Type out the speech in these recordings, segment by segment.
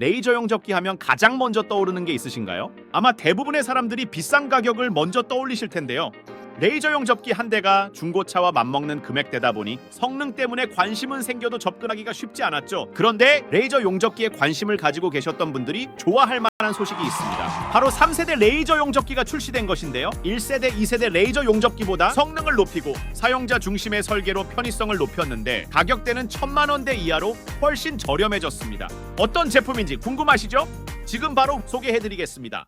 레이저용 접기 하면 가장 먼저 떠오르는 게 있으신가요? 아마 대부분의 사람들이 비싼 가격을 먼저 떠올리실 텐데요. 레이저용 접기 한 대가 중고차와 맞먹는 금액대다 보니 성능 때문에 관심은 생겨도 접근하기가 쉽지 않았죠. 그런데 레이저 용접기에 관심을 가지고 계셨던 분들이 좋아할 만한 소식이 있습니다. 바로 3세대 레이저 용접기가 출시된 것인데요. 1세대, 2세대 레이저 용접기보다 성능을 높이고 사용자 중심의 설계로 편의성을 높였는데 가격대는 천만 원대 이하로 훨씬 저렴해졌습니다. 어떤 제품인지 궁금하시죠? 지금 바로 소개해드리겠습니다.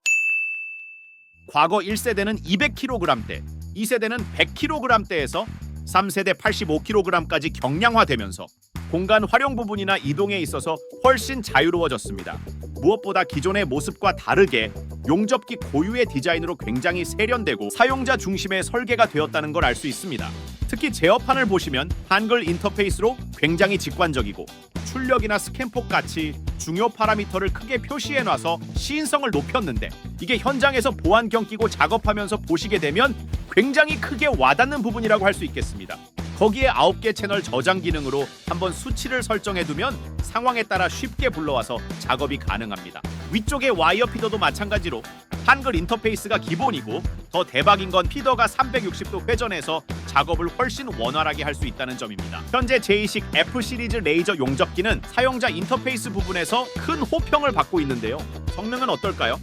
과거 1세대는 200kg대, 2세대는 100kg대에서 3세대 85kg까지 경량화되면서 공간 활용 부분이나 이동에 있어서 훨씬 자유로워졌습니다. 무엇보다 기존의 모습과 다르게 용접기 고유의 디자인으로 굉장히 세련되고 사용자 중심의 설계가 되었다는 걸 알 수 있습니다. 특히 제어판을 보시면 한글 인터페이스로 굉장히 직관적이고 출력이나 스캔폭 같이 중요 파라미터를 크게 표시해 놔서 시인성을 높였는데 이게 현장에서 보안경 끼고 작업하면서 보시게 되면 굉장히 크게 와닿는 부분이라고 할 수 있겠습니다. 거기에 9개 채널 저장 기능으로 한번 수치를 설정해 두면 상황에 따라 쉽게 불러와서 작업이 가능합니다. 위쪽의 와이어 피더도 마찬가지로 한글 인터페이스가 기본이고 더 대박인 건 피더가 360도 회전해서 작업을 훨씬 원활하게 할 수 있다는 점입니다. 현재 제이식 F 시리즈 레이저 용접기는 사용자 인터페이스 부분에서 큰 호평을 받고 있는데요. 성능은 어떨까요?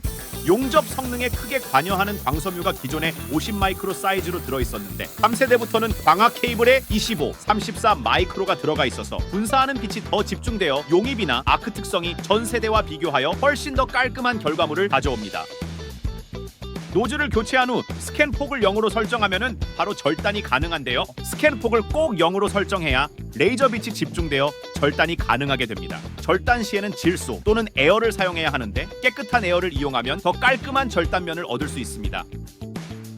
용접 성능에 크게 관여하는 광섬유가 기존에 50 마이크로 사이즈로 들어 있었는데 3세대부터는 광학 케이블에 25, 34 마이크로가 들어가 있어서 분사하는 빛이 더 집중되어 용입이나 아크 특성이 전 세대와 비교하여 훨씬 더 깔끔한 결과물을 가져옵니다. 노즐을 교체한 후 스캔 폭을 0으로 설정하면은 바로 절단이 가능한데요. 스캔 폭을 꼭 0으로 설정해야 레이저 빛이 집중되어 절단이 가능하게 됩니다. 절단 시에는 질소 또는 에어를 사용해야 하는데 깨끗한 에어를 이용하면 더 깔끔한 절단면을 얻을 수 있습니다.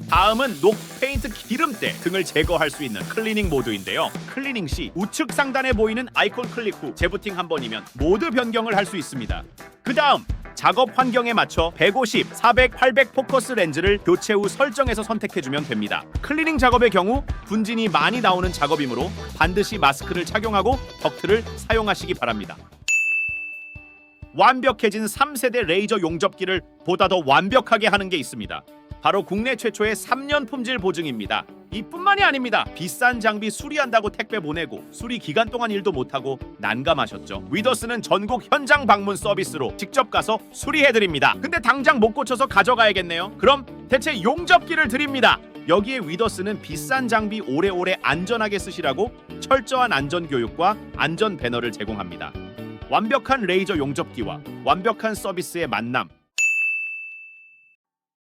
다음은 녹 페인트 기름때 등을 제거할 수 있는 클리닝 모드인데요. 클리닝 시 우측 상단에 보이는 아이콘 클릭 후 재부팅 한 번이면 모드 변경을 할 수 있습니다. 그 다음 작업 환경에 맞춰 150, 400, 800 포커스 렌즈를 교체 후 설정해서 선택해주면 됩니다. 클리닝 작업의 경우 분진이 많이 나오는 작업이므로 반드시 마스크를 착용하고 덕트를 사용하시기 바랍니다. 완벽해진 3세대 레이저 용접기를 보다 더 완벽하게 하는 게 있습니다. 바로 국내 최초의 3년 품질 보증입니다. 이뿐만이 아닙니다. 비싼 장비 수리한다고 택배 보내고 수리 기간 동안 일도 못하고 난감하셨죠. 위더스는 전국 현장 방문 서비스로 직접 가서 수리해 드립니다. 근데 당장 못 고쳐서 가져가야겠네요. 그럼 대체 용접기를 드립니다. 여기에 위더스는 비싼 장비 오래오래 안전하게 쓰시라고 철저한 안전 교육과 안전 배너를 제공합니다. 완벽한 레이저 용접기와 완벽한 서비스의 만남